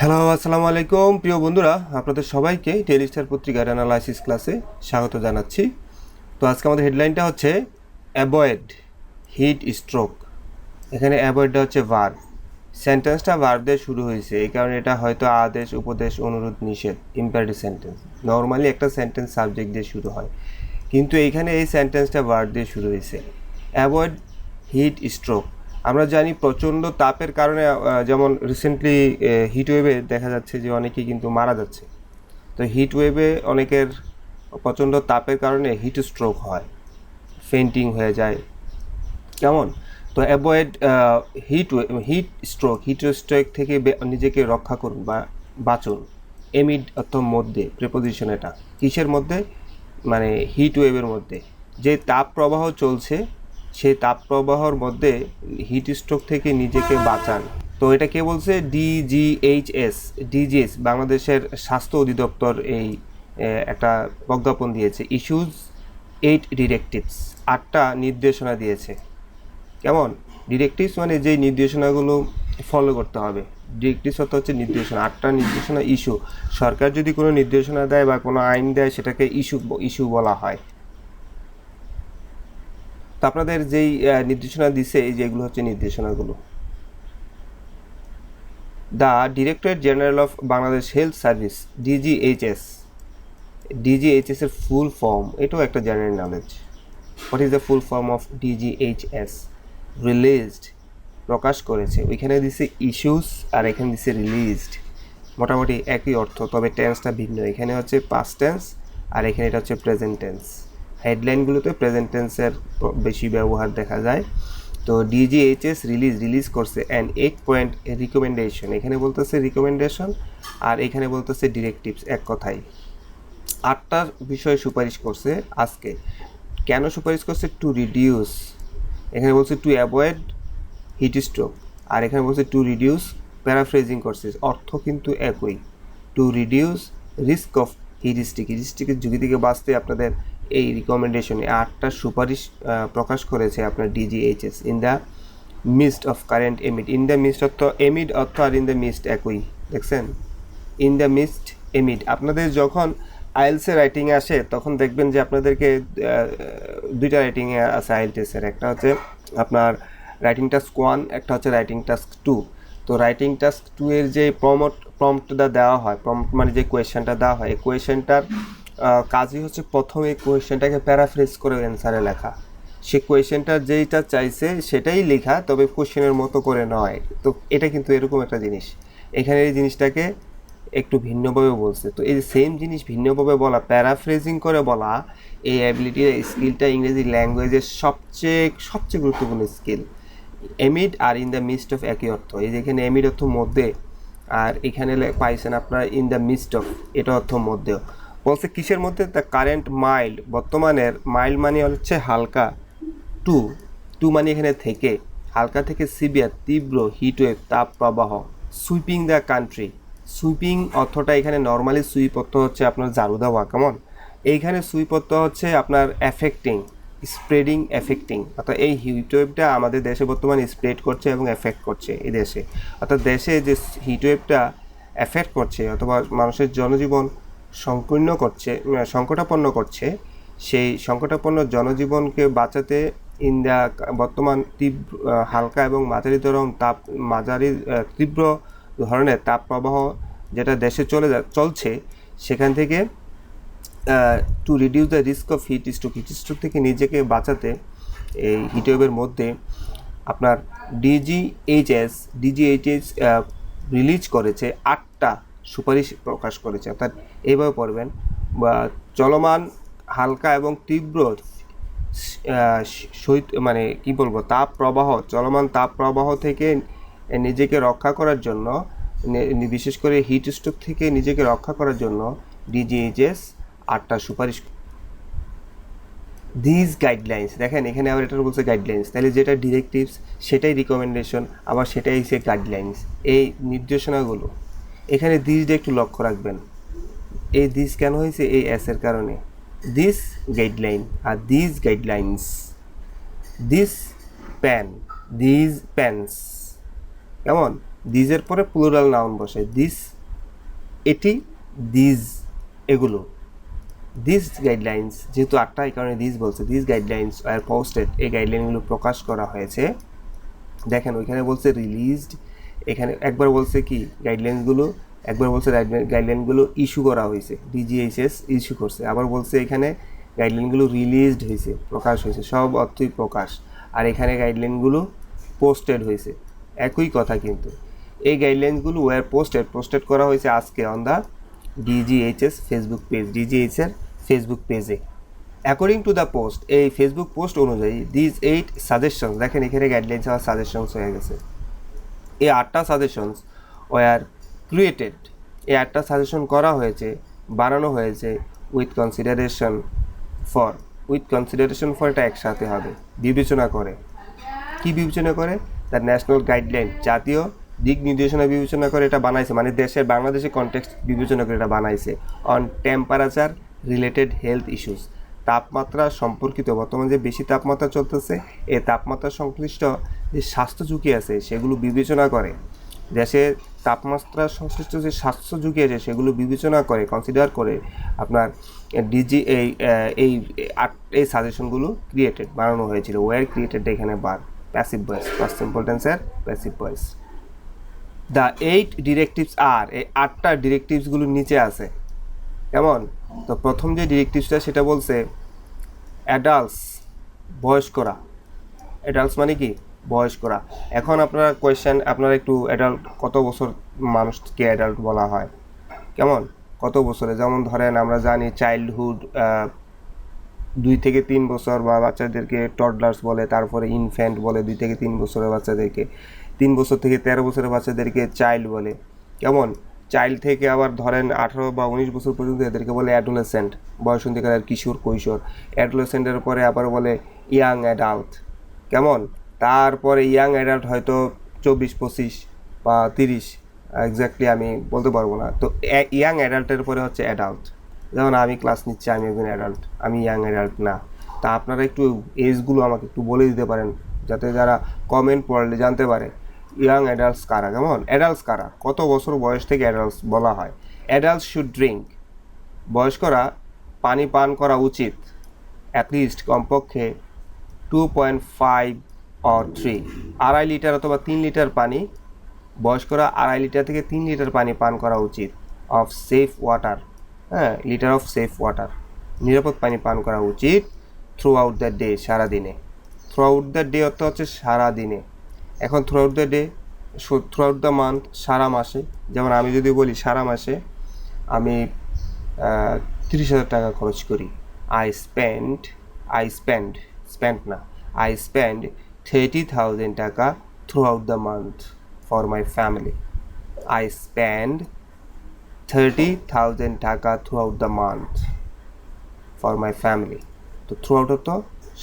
Hello আসসালামু আলাইকুম প্রিয় বন্ধুরা, আপনাদের সবাইকে টেলিস্টার পত্রিকার অ্যানালাইসিস ক্লাসে স্বাগত জানাচ্ছি। তো আজকে আমাদের হেডলাইনটা হচ্ছে অ্যাভয়েড হিট স্ট্রোক এখানে অ্যাভয়েডটা হচ্ছে ভার সেন্টেন্সটা ভার দিয়ে শুরু হয়েছে, এই কারণে এটা হয়তো আদেশ, উপদেশ, অনুরোধ, নিষেধ ইম্পারেটিভ সেন্টেন্স নর্মালি একটা সেন্টেন্স সাবজেক্ট দিয়ে শুরু হয়, কিন্তু এইখানে এই সেন্টেন্সটা ভার দিয়ে শুরু হয়েছে। অ্যাভয়েড হিট স্ট্রোক আমরা জানি প্রচণ্ড তাপের কারণে যেমন রিসেন্টলি হিট ওয়েভে দেখা যাচ্ছে যে অনেকেই কিন্তু মারা যাচ্ছে। তো হিট ওয়েভে অনেকের প্রচণ্ড তাপের কারণে হিট স্ট্রোক হয় ফেন্টিং হয়ে যায়, কেমন? তো avoid heat heat stroke heat stroke থেকে নিজেকে রক্ষা করুন বা বাঁচুন। এমিড অর্থ মধ্যে প্রেপোজিশন এটা। কিসের মধ্যে? মানে হিট ওয়েভের মধ্যে। যে তাপ প্রবাহ চলছে সেই তাপ প্রবাহর মধ্যে হিট স্ট্রোক থেকে নিজেকে বাঁচান। তো এটা কে বলছে? ডিজিএইচএস ডিজিএস বাংলাদেশের স্বাস্থ্য অধিদপ্তর এই একটা প্রজ্ঞাপন দিয়েছে। ইস্যুজ এইট ডিরেক্টিভস আটটা নির্দেশনা দিয়েছে। কেমন? ডিরেক্টিভস মানে যেই নির্দেশনাগুলো ফলো করতে হবে। ডিরেক্টিভস অর্থ হচ্ছে নির্দেশনা, আটটা নির্দেশনা ইস্যু সরকার যদি কোনো নির্দেশনা দেয় বা কোনো আইন দেয়, সেটাকে ইস্যু ইস্যু বলা হয়। আপনাদের যেই নির্দেশনা দিছে, এই যেগুলো হচ্ছে নির্দেশনাগুলো। The directorate general of Bangladesh health service, DGHS. DGHS এর ফুল ফর্ম, এটাও একটা general knowledge. What is the full form of DGHS? Released প্রকাশ করেছে। ওইখানে দিছে ইস্যুস আর এখানে দিছে রিলিজড মোটামুটি একই অর্থ, তবে টেন্সটা ভিন্ন। এখানে হচ্ছে পাস্ট টেন্স আর এখানে এটা হচ্ছে প্রেজেন্ট টেন্স হেডলাইনগুলোতে প্রেজেন্ট টেন্সের বেশি ব্যবহার দেখা যায়। তো ডিজিএইচএস রিলিজ রিলিজ করছে অ্যান্ড এইট পয়েন্ট রিকমেন্ডেশন এখানে বলতেছে রিকমেন্ডেশন আর এখানে বলতেছে ডিরেক্টিভস এক কথাই আটটা বিষয়ে সুপারিশ করছে আজকে। কেন সুপারিশ করছে? টু রিডিউস এখানে বলছে টু অ্যাভয়েড হিট স্ট্রোক আর এখানে বলছে টু রিডিউস প্যারাফ্রেজিং করছে। অর্থ কিন্তু একই। To reduce risk of heatstroke হিরিস্টিকের ঝুঁকি থেকে বাঁচতে আপনাদের এই রিকমেন্ডেশনে আটটা সুপারিশ প্রকাশ করেছে আপনার DGHS in the midst of current amid in the midst অর্থ এমিড অর্থ আর ইন দ্য মিস্ট একই, দেখছেন? ইন দ্য মিস্ট এমিড আপনাদের যখন আইএলসে রাইটিং আসে, তখন দেখবেন যে আপনাদেরকে দুইটা রাইটিংয়ে আছে আইএলটিএসের একটা হচ্ছে আপনার রাইটিং টাস্ক ওয়ান একটা হচ্ছে রাইটিং টাস্ক টু তো রাইটিং টাস্ক টু এর যে প্রমোট প্রম্পটটা দেওয়া হয় প্রম্পট মানে যে কোয়েশ্চেনটা দেওয়া হয়, এই কোয়েশ্চেনটার কাজই হচ্ছে প্রথম এই কোয়েশ্চেনটাকে প্যারাফ্রেজ করে অ্যান্সারে লেখা। সে কোয়েশ্চেনটা যেইটা চাইছে সেটাই লেখা, তবে কোয়েশ্চেনের মতো করে নয়। তো এটা কিন্তু এরকম একটা জিনিস। এখানে এই জিনিসটাকে একটু ভিন্নভাবে বলছে। তো এই সেম জিনিস ভিন্নভাবে বলা, প্যারাফ্রেজিং করে বলা, এই অ্যাবিলিটি স্কিলটা ইংরেজি ল্যাঙ্গুয়েজের সবচেয়ে সবচেয়ে গুরুত্বপূর্ণ স্কিল এমিড আর ইন দ্য মিস্ট অফ একই অর্থ। এই যে এখানে এমিড অর্থ মধ্যে, আর এখানে পাইছেন আপনারা ইন দ্য মিস্ট অফ এটা অর্থ মধ্যেও। বলছে কিসের মধ্যে? দ্য কারেন্ট মাইল্ড বর্তমানের মাইল্ড মানে হচ্ছে হালকা টু টু মানে এখানে থেকে, হালকা থেকে সিভিয়ার তীব্র হিটওয়েভ তাপ প্রবাহ সুইপিং দ্য কান্ট্রি সুইপিং অর্থটা এখানে নর্মালি সুইপ অর্থ হচ্ছে আপনার ঝাড়ু দেওয়া, কেমন? এইখানে সুইপ অর্থ হচ্ছে আপনার এফেক্টিং স্প্রেডিং এফেক্টিং অর্থাৎ এই হিটওয়েভটা আমাদের দেশে বর্তমানে স্প্রেড করছে এবং এফেক্ট করছে এই দেশে। অর্থাৎ দেশে যে হিটওয়েভটা এফেক্ট করছে, অথবা মানুষের জনজীবন সংকীর্ণ করছে সংকটাপন্ন করছে। সেই সংকটাপন্ন জনজীবনকে বাঁচাতে ইন্ডিয়া বর্তমান তীব্র হালকা এবং মাঝারি ধরন তাপ, মাঝারি তীব্র ধরনের তাপ প্রবাহ যেটা দেশে চলে চলছে, সেখান থেকে to reduce the risk of heat stroke heat stroke থেকে নিজেকে বাঁচাতে এই হিটওয়েভের মধ্যে আপনার ডিজিএইচএস ডিজিএইচএস রিলিজ করেছে আটটা সুপারিশ প্রকাশ করেছে। অর্থাৎ এইভাবে পড়বেন। বা চলমান, হালকা এবং তীব্র শৈত মানে কি বলব তাপ প্রবাহ চলমান তাপ প্রবাহ থেকে নিজেকে রক্ষা করার জন্য বিশেষ করে হিট স্ট্রোক থেকে নিজেকে রক্ষা করার জন্য ডিজিএইচএস আটটা সুপারিশ। দিজ গাইডলাইন্স দেখেন এখানে আবার এটা বলছে গাইডলাইন্স তাহলে যেটা ডিরেক্টিভস সেটাই রিকমেন্ডেশন আবার সেটাই সে গাইডলাইন্স এই নির্দেশনাগুলো এখানে দিস দিয়ে একটু লক্ষ্য রাখবেন। এই দিস কেন হয়েছে? এই এসের কারণে। This guideline R this guidelines this pan this pans কেমন? দিজের পরে প্লুরাল নাউন বসে দিস এটি দিজ এগুলো। দিস গাইডলাইন্স যেহেতু আটটা, এই কারণে দিস বলছে। দিস গাইডলাইন্স আর পোস্টেড এই গাইডলাইনগুলো প্রকাশ করা হয়েছে। দেখেন, ওইখানে বলছে রিলিজড এখানে একবার বলছে কি গাইডলাইনগুলো একবার বলছে গাইডলাইনগুলো ইস্যু করা হয়েছে ডিজিএইচএস ইস্যু করছে। আবার বলছে এখানে গাইডলাইনগুলো রিলিজড হয়েছে, প্রকাশ হয়েছে, সব অর্থই প্রকাশ। আর এখানে গাইডলাইনগুলো পোস্টেড হয়েছে। একই কথা কিন্তু। এই গাইডলাইনগুলো ওয়ার পোস্টেড পোস্টেড করা হয়েছে আজকে on the DGHS Facebook page DGH এর ফেসবুক পেজে অ্যাকর্ডিং টু দ্য পোস্ট এই ফেসবুক পোস্ট অনুযায়ী দিজ এইট সাজেশন দেখেন এখানে গাইডলাইন্স আর সাজেশনস হয়ে গেছে। এই আটটা সাজেশনস ওয়ার ক্রিয়েটেড এই আটটা সাজেশন করা হয়েছে, বানানো হয়েছে with consideration for with consideration for এটা একসাথে হবে, বিবেচনা করে। কি বিবেচনা করে? তার ন্যাশনাল গাইডলাইন জাতীয় দিক নির্দেশনা বিবেচনা করে এটা বানাইছে মানে দেশের বাংলাদেশের কনটেক্সট বিবেচনা করে এটা বানাইছে। On temperature related health issues তাপমাত্রা সম্পর্কিত, বর্তমানে যে বেশি তাপমাত্রা চলতেছে, এই তাপমাত্রা সংশ্লিষ্ট যে স্বাস্থ্য ঝুঁকি আছে, সেগুলো বিবেচনা করে। দেশের তাপমাত্রা সংশ্লিষ্ট যে স্বাস্থ্য ঝুঁকি আছে, সেগুলো বিবেচনা করে কনসিডার করে আপনার ডিজি এই এই এই সাজেশনগুলো ক্রিয়েটেড বানানো হয়েছিল। ওয়ার ক্রিয়েটেড এখানে বার প্যাসিভ ভয়েস ফার্স্ট সিম্পল টেন্সের passive voice the eight directives আর এই আটটা ডিরেক্টিভসগুলো নিচে আছে। কেমন? তো প্রথম যে ডিরেক্টিভসটা সেটা বলছে অ্যাডাল্টস বয়স্করা। অ্যাডাল্টস মানে কি? বয়স্করা। এখন আপনার কোয়েশ্চেন আপনারা একটু অ্যাডাল্ট কত বছর মানুষকে অ্যাডাল্ট বলা হয়? কেমন? কত বছরে? যেমন ধরেন আমরা জানি চাইল্ডহুড দুই থেকে তিন বছর বা বাচ্চাদেরকে টডলার্স বলে, তারপরে ইনফ্যান্ট বলে, দুই থেকে তিন বছরের বাচ্চাদেরকে। তিন বছর থেকে তেরো বছরের বাচ্চাদেরকে চাইল্ড বলে। কেমন? চাইল্ড থেকে আবার ধরেন আঠারো বা উনিশ বছর পর্যন্ত এদেরকে বলে অ্যাডোলেসেন্ট বয়সন্ধিকালের কিশোর, কৈশোর। অ্যাডোলেসেন্টের পরে আবার বলে ইয়াং অ্যাডাল্ট কেমন? তারপরে ইয়াং অ্যাডাল্ট হয়তো চব্বিশ, পঁচিশ বা তিরিশ এক্স্যাক্টলি আমি বলতে পারব না। তো ইয়াং অ্যাডাল্টের পরে হচ্ছে অ্যাডাল্ট যেমন আমি ক্লাস নিচ্ছি, আমি একজন অ্যাডাল্ট আমি ইয়াং অ্যাডাল্ট না। তা আপনারা একটু এজগুলো আমাকে একটু বলে দিতে পারেন, যাতে যারা কমেন্ট পড়লে জানতে পারে। ইয়াং অ্যাডাল্টস কারা? কেমন? অ্যাডাল্টস কারা? কত বছর বয়স থেকে অ্যাডাল্টস বলা হয়? অ্যাডাল্টস শুড ড্রিঙ্ক বয়স্করা পানি পান করা উচিত অ্যাটলিস্ট কমপক্ষে two point five or three আড়াই লিটার অথবা তিন লিটার পানি, বয়স্করা আড়াই লিটার থেকে তিন লিটার পানি পান করা উচিত অফ সেফ ওয়াটার হ্যাঁ লিটার অফ সেফ ওয়াটার নিরাপদ পানি পান করা উচিত থ্রু আউট দ্য ডে সারাদিনে। থ্রু আউট দ্য ডে অর্থ হচ্ছে সারাদিনে। এখন throughout the day throughout the month সারা মাসে, যেমন আমি যদি বলি সারা মাসে আমি তিরিশ হাজার টাকা খরচ করি। I spend I spend spend না I spend thirty thousand taka throughout the month for my family I spend thirty thousand taka throughout the month for my family তো থ্রু আউট অর্থ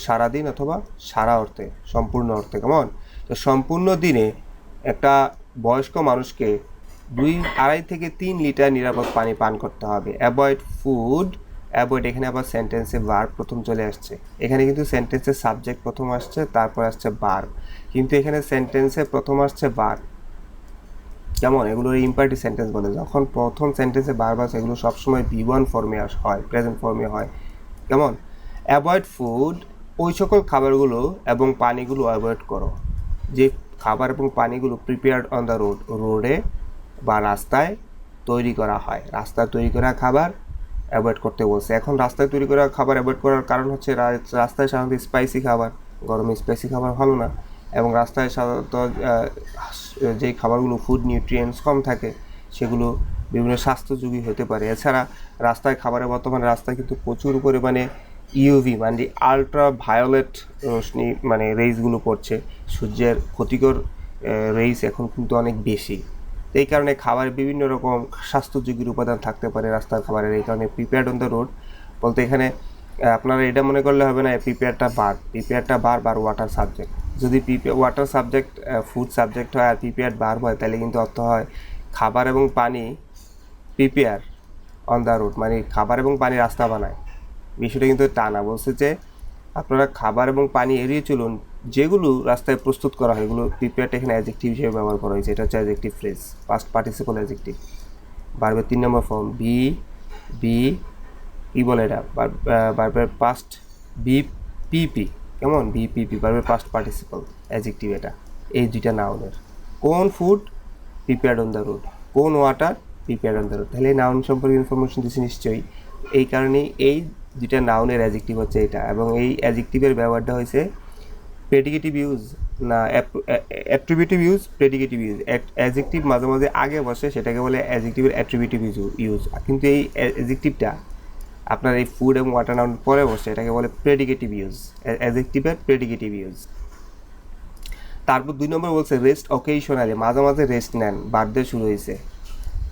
সারাদিন অথবা সারা অর্থে, সম্পূর্ণ অর্থে কেমন তো সম্পূর্ণ দিনে একটা বয়স্ক মানুষকে দুই, আড়াই থেকে তিন লিটার নিরাপদ পানি পান করতে হবে। অ্যাভয়েড ফুড অ্যাভয়েড এখানে আবার সেন্টেন্সে বার প্রথম চলে আসছে। এখানে কিন্তু সেন্টেন্সের সাবজেক্ট প্রথম আসছে, তারপর আসছে বার কিন্তু এখানে সেন্টেন্সে প্রথম আসছে বার যেমন এগুলোর ইম্পার্টি সেন্টেন্স বলে, যখন প্রথম সেন্টেন্সে বারবার এগুলো সবসময় বি ওয়ান ফর্মে আস, হয় প্রেজেন্ট ফর্মে হয়। কেমন? অ্যাভয়েড ফুড ওই সকল খাবারগুলো এবং পানিগুলো অ্যাভয়েড করো। যে খাবার এবং পানিগুলো প্রিপেয়ার্ড অন দ্য রোড রোডে বা রাস্তায় তৈরি করা হয়। রাস্তায় তৈরি করা খাবার অ্যাভয়েড করতে বলছে। এখন রাস্তায় তৈরি করা খাবার অ্যাভয়েড করার কারণ হচ্ছে রাস্তায় সাধারণত স্পাইসি খাবার, গরমে স্পাইসি খাবার ভালো না। এবং রাস্তায় সাধারণত যেই খাবারগুলো ফুড নিউট্রিয়েন্টস কম থাকে, সেগুলো বিভিন্ন স্বাস্থ্যযোগী হতে পারে। এছাড়া রাস্তায় খাবারের বর্তমানে রাস্তায় কিন্তু প্রচুর পরিমাণে ইউভি মানে আলট্রা ভায়োলেট রশ্মি মানে রেইসগুলো পড়ছে। সূর্যের ক্ষতিকর রেইস এখন কিন্তু অনেক বেশি। এই কারণে খাবারে বিভিন্ন রকম স্বাস্থ্যযোগীর উপাদান থাকতে পারে রাস্তার খাবারের, এই কারণে প্রিপেয়ার্ড অন দ্য রোড বলতে এখানে আপনারা এটা মনে করলে হবে না প্রিপেয়ারটা বার প্রিপেয়ারটা বার বার ওয়াটার সাবজেক্ট যদি prepare water subject food subject হয় আর প্রিপেয়ার বার হয়, তাহলে কিন্তু অর্থ হয় খাবার এবং পানি প্রিপেয়ার অন দ্য রোড মানে খাবার এবং পানি রাস্তা বানায়। বিষয়টা কিন্তু টানা, বলছে যে আপনারা খাবার এবং পানি এড়িয়ে চলুন যেগুলো রাস্তায় প্রস্তুত করা হয়, এগুলো প্রিপেয়ারটা এখানে অ্যাজেক্টিভ হিসেবে ব্যবহার করা হয়েছে। এটা হচ্ছে adjective phrase past participle adjective বারবার তিন নম্বর ফর্ম বি বি কি বলে এটা। বারবার পাস্ট বি পিপি কেমন? বি পিপি বারবার পাস্ট পার্টিসিপল অ্যাজেক্টিভ এটা। এই দুইটা নাউনের কোন food prepared on the road কোন water prepared on the road তাহলে নাউন সম্পর্কে ইনফরমেশন দিচ্ছে নিশ্চয়ই। এই কারণেই এই দুইটা নাউনের অ্যাজেক্টিভ হচ্ছে এটা। এবং এই অ্যাজেক্টিভের ব্যবহারটা হয়েছে প্রেডিকেটিভ ইউজ না attributive use predicative use adjective মাঝে মাঝে আগে বসে, সেটাকে বলে অ্যাজেক্টিভের অ্যাট্রিবিউটিভ ইউজ কিন্তু এই অ্যাজেক্টিভটা আপনার এই ফুড এবং ওয়াটার নাউন পরে বসে, এটাকে বলে প্রেডিকেটিভ ইউজ অ্যাজেক্টিভের প্রেডিকেটিভ ইউজ তারপর দুই নম্বর বলছে রেস্ট অকেশনালি মাঝে মাঝে রেস্ট নেন বার্থডে শুরু হয়েছে।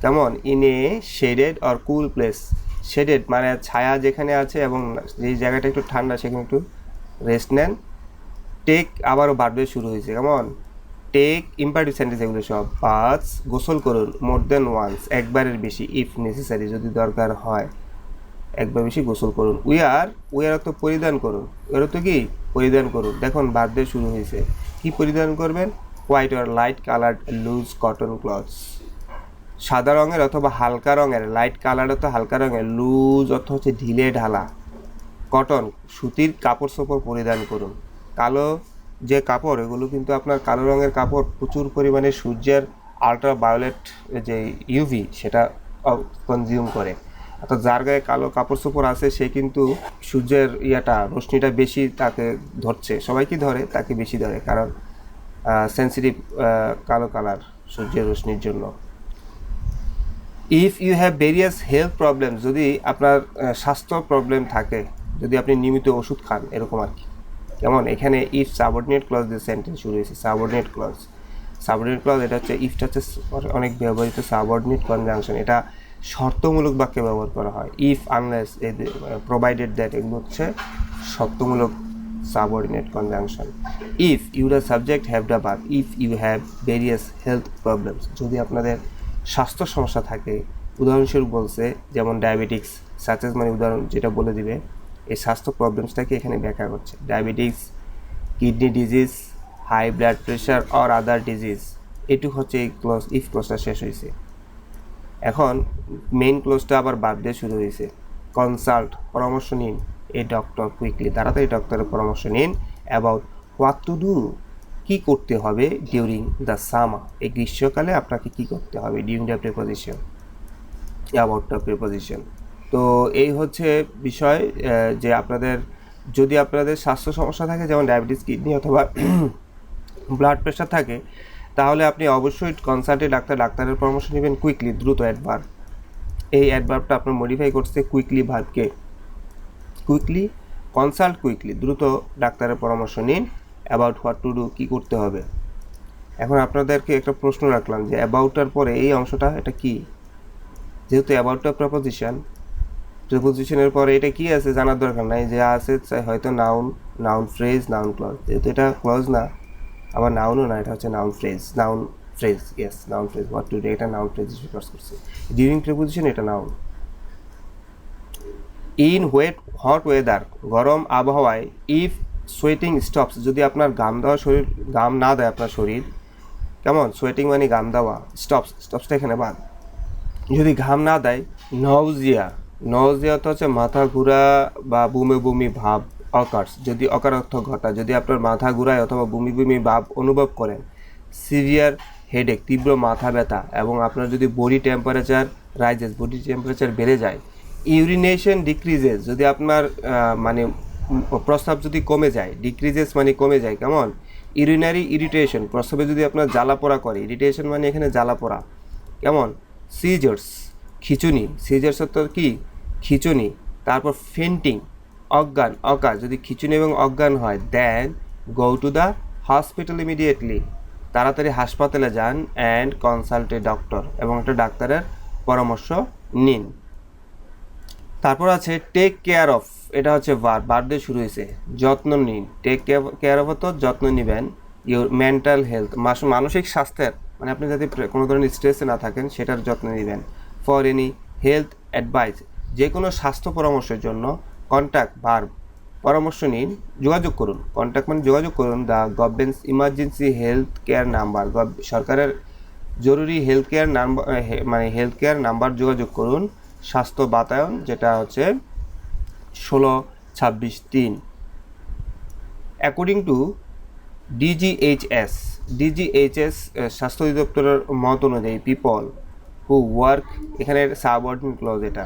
কেমন? In a shaded or cool place shaded মানে ছায়া যেখানে আছে এবং যেই জায়গাটা একটু ঠান্ডা, সেখানে একটু রেস্ট নেন। টেক আবারও বার্থডে শুরু হয়েছে, কেমন? টেক ইম্পারেটিভ সেন্টেন্স এগুলো সব পাঁচ গোসল করুন মোর দেন ওয়ান্স, একবারের বেশি ইফ নেসেসারি যদি দরকার হয়, একবার বেশি গোসল করুন। উই আর উই আর তো পরিধান করুন। এর তো কি? পরিধান করুন। দেখুন বার্থডে শুরু হয়েছে। কি পরিধান করবেন? হোয়াইট আর light coloured loose cotton clothes. সাদা রঙের অথবা হালকা রঙের, লাইট কালার অথবা হালকা রঙের, লুজ অথবা হচ্ছে ঢিলে ঢালা। কটন, সুতির কাপড় চোপড় পরিধান করুন। কালো যে কাপড়, এগুলো কিন্তু আপনার কালো রঙের কাপড় প্রচুর পরিমাণে সূর্যের আলট্রা ভায়োলেট যে ইউভি সেটা কনজিউম করে। অর্থাৎ যার গায়ে কালো কাপড় চোপড় আছে, সে কিন্তু সূর্যের ইয়াটা, রশ্মিটা বেশি তাকে ধরছে। সবাইকে ধরে? তাকে বেশি ধরে, কারণ সেন্সিটিভ কালো কালার সূর্যের রশ্মির জন্য। If you have various health problem যদি আপনার স্বাস্থ্য প্রবলেম থাকে, যদি আপনি নিয়মিত ওষুধ খান, এরকম আর কি। যেমন এখানে ইফ সাবঅর্ডিনেট ক্লজ দিয়ে সেন্টেন্স শুরু হয়েছে সাবঅর্ডিনেট ক্লজ সাবঅর্ডিনেট ক্লজ এটা হচ্ছে ইফটা হচ্ছে অনেক ব্যবহৃত সাবঅর্ডিনেট কনজাংশন এটা শর্তমূলক বাক্যে ব্যবহার করা হয়। ইফ আনলেস প্রোভাইডেড দ্যাট এগুলো হচ্ছে শর্তমূলক subordinate conjunction if you the subject have the বাদ if you have various health problems যদি আপনাদের স্বাস্থ্য সমস্যা থাকে, উদাহরণস্বরূপ বলছে, যেমন ডায়াবেটিক্স সাচেস মানে উদাহরণ যেটা বলে দিবে এই স্বাস্থ্য প্রবলেমসটাকে এখানে ব্যাখ্যা করছে। Diabetes kidney disease high blood pressure or other disease এটুক হচ্ছে এই ক্লোজ ইফ ক্লোজটা শেষ হয়েছে। এখন মেইন ক্লোজটা আবার বাদ দিয়ে শুরু হয়েছে। কনসাল্ট পরামর্শ নিন। এই ডক্টর কুইকলি তাড়াতাড়ি ডক্টরের পরামর্শ নিন অ্যাবাউট হোয়াট টু ডু কী করতে হবে ডিউরিং দ্য সামা এই গ্রীষ্মকালে আপনাকে কী করতে হবে during the preposition about the preposition তো এই হচ্ছে বিষয় যে আপনাদের, যদি আপনাদের স্বাস্থ্য সমস্যা থাকে, যেমন ডায়াবেটিস কিডনি অথবা ব্লাড প্রেশার থাকে, তাহলে আপনি অবশ্যই কনসাল্টে ডাক্তার, ডাক্তারের পরামর্শ নেবেন কুইকলি দ্রুত অ্যাডভার্ব এই অ্যাডভার্বটা আপনার মডিফাই করছে কুইকলি ভার্বকে কুইকলি কনসাল্ট কুইকলি দ্রুত ডাক্তারের পরামর্শ নিন অ্যাবাউট হোয়াট টু ডু কী করতে হবে। এখন আপনাদেরকে একটা প্রশ্ন রাখলাম যে অ্যাবাউটার পরে এই অংশটা, এটা কি? যেহেতু অ্যাবাউটটা প্রপোজিশন প্রিপোজিশনের পরে এটা কি আছে জানার দরকার নাই, যে আছে হয়তো noun noun phrase noun clause যেহেতু এটা ক্লজ না, আবার নাউনও না, এটা হচ্ছে noun phrase noun phrase yes noun phrase what to do এটা নাউন ফ্রেজ হিসেবে কাজ করছে। ডিউরিং প্রিপোজিশন এটা noun in wet hot weather গরম আবহাওয়ায় ইফ সোয়েটিং স্টপস যদি আপনার গাম দেওয়া শরীর, গাম না দেয় আপনার শরীর, কেমন? সোয়েটিং মানে গাম দেওয়া স্টপস স্টপসটা এখানে বাদ। যদি ঘাম না দেয় নওজিয়া নওজিয়া তো হচ্ছে মাথা ঘোরা বা বমি বমি ভাব অকার্স যদি অকার অর্থ ঘটা যদি আপনার মাথা ঘুরায় অথবা বমি বমি ভাব অনুভব করেন, সিভিয়ার হেডেক, তীব্র মাথা ব্যথা এবং আপনার যদি body temperature rises, body temperature বেড়ে যায়, ইউরিনেশন ডিক্রিজেস, যদি আপনার মানে প্রস্রাব যদি কমে যায়, ডিক্রিজেস মানে কমে যায়, কেমন? ইউরিনারি ইরিটেশন, প্রস্রাবে যদি আপনার জ্বালা পোড়া করে, ইরিটেশন মানে এখানে জ্বালা পোড়া, কেমন? সিজার্স, খিচুনি। সিজার্স তো কি? খিচুনি, তারপর ফেন্টিং অজ্ঞান, অকাজ। যদি খিচুনি এবং অজ্ঞান হয় then go to the hospital immediately তাড়াতাড়ি হাসপাতালে যান অ্যান্ড কনসাল্ট ডক্টর এবং একটা ডাক্তারের পরামর্শ নিন। তারপর আছে টেক কেয়ার অফ এটা হচ্ছে বার বার দিয়ে শুরু হয়েছে। যত্ন নিন। টেক কেয়ার অফ তো যত্ন নেবেন। ইউর মেন্টাল হেলথ মানসিক স্বাস্থ্যের মানে আপনি যাতে কোনো ধরনের স্ট্রেসে না থাকেন, সেটার যত্ন নেবেন। ফর এনি হেলথ অ্যাডভাইস যে কোনো স্বাস্থ্য পরামর্শের জন্য কন্ট্যাক্ট বার পরামর্শ নিন, যোগাযোগ করুন। কন্ট্যাক্ট মানে যোগাযোগ করুন the government's emergency health care number সরকারের জরুরি হেলথ কেয়ার নাম্বার মানে হেলথ কেয়ার নাম্বার যোগাযোগ করুন। স্বাস্থ্য বাতায়ন, যেটা হচ্ছে ষোলো, ছাব্বিশ, তিন। অ্যাকর্ডিং টু ডিজিএইচএস ডিজিএইচএস স্বাস্থ্য অধিদপ্তরের মত অনুযায়ী পিপল হু ওয়ার্ক এখানে সাবঅর্ডিনেট ক্লজ এটা।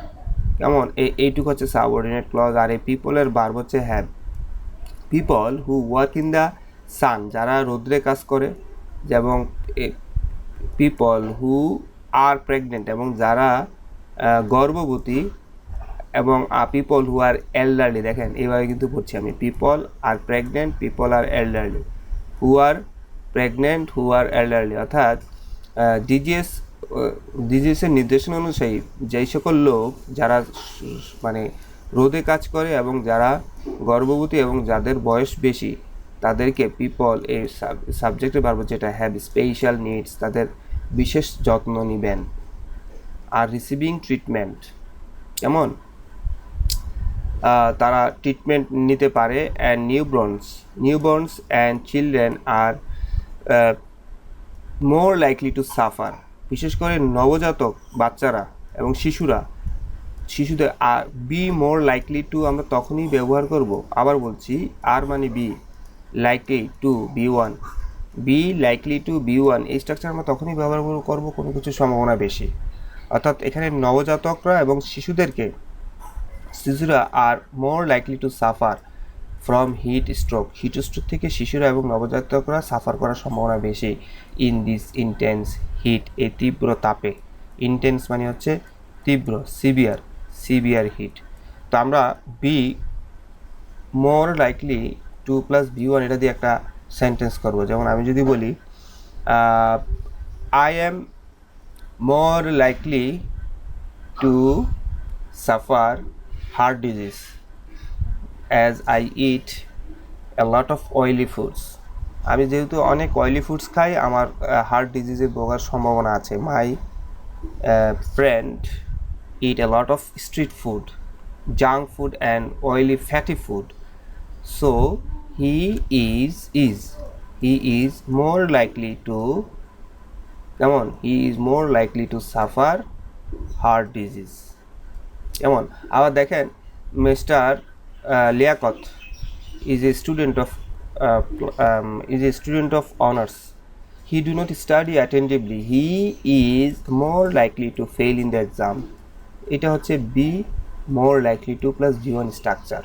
কেমন? এই এইটুকু হচ্ছে সাবঅর্ডিনেট ক্লজ আর এই পিপলের বার হচ্ছে have people who work in the sun যারা রোদ্রে কাজ করে, যেমন পিপল হু আর প্রেগনেন্ট এবং যারা গর্ভবতী এবং পিপল হু আর এল্ডারলি দেখেন, এইভাবে কিন্তু পড়ছি আমি। People are pregnant people are elderly who are pregnant who are elderly অর্থাৎ ডিজিএস ডিজিএসের নির্দেশনা অনুযায়ী যেই সকল লোক যারা মানে রোদে কাজ করে এবং যারা গর্ভবতী এবং যাদের বয়স বেশি, তাদেরকে পিপল এই সাবজেক্টে পারব যেটা হ্যাভ স্পেশাল নিডস তাদের বিশেষ যত্ন নেবেন আর রিসিভিং ট্রিটমেন্ট কেমন? তারা ট্রিটমেন্ট নিতে পারে and newborns newborns and children are more likely to suffer বিশেষ করে নবজাতক বাচ্চারা এবং শিশুরা, শিশুদের আর বি মোর লাইকলি টু আমরা তখনই ব্যবহার করব। আবার বলছি আর মানে be likely to be one be likely to be one এই স্ট্রাকচার আমরা তখনই ব্যবহার করব কোনো কিছুর সম্ভাবনা বেশি। অর্থাৎ এখানে নবজাতকরা এবং শিশুদেরকে, শিশুরা are more likely to suffer from heat stroke heat stroke থেকে শিশুরা এবং নবজাতকরা সাফার করার সম্ভাবনা বেশি ইন দিস ইন্টেন্স হিট এই তীব্র তাপে। ইন্টেন্স মানে হচ্ছে তীব্র সিভিয়ার সিভিয়ার হিট তো আমরা be more likely to plus be one এটা দিয়ে একটা সেন্টেন্স করব। যেমন আমি যদি বলি I am more likely to suffer heart disease as I eat a lot of oily foods আমি যেহেতু অনেক অয়েলি ফুডস খাই, আমার হার্ট ডিজিজে ভোগার সম্ভাবনা আছে। My friend eat a lot of street food junk food and oily fatty food so he is is he is more likely to কেমন he is more likely to suffer heart disease কেমন আবার দেখেন mister Liaquat is a student of is a student of honours he do not study attentively he is more likely to fail in the exam এটা হচ্ছে be more likely to plus G one structure